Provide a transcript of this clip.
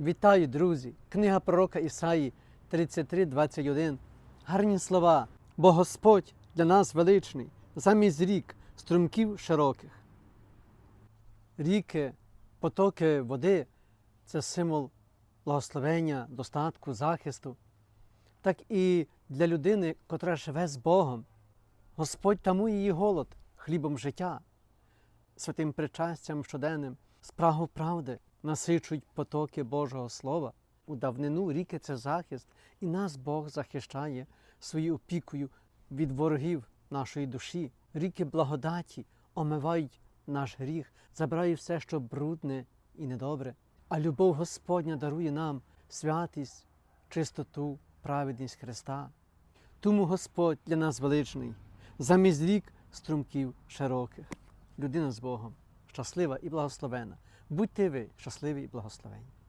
Вітаю, друзі! Книга пророка Ісаї 33:21. Гарні слова, бо Господь для нас величний, замість рік, струмків широких. Ріки, потоки води це символ благословення, достатку, захисту. Так і для людини, котра живе з Богом, Господь тамує її голод хлібом життя, святим причастям щоденним, спрагу правди насичують потоки Божого Слова. У давнину ріки це захист, і нас Бог захищає своєю опікою від ворогів нашої душі. Ріки благодаті омивають наш гріх, забирають все, що брудне і недобре. А любов Господня дарує нам святість, чистоту, праведність Христа. Тому Господь для нас величний, замість рік струмків широких. Людина з Богом, щаслива і благословена. Будьте ви щасливі і благословені.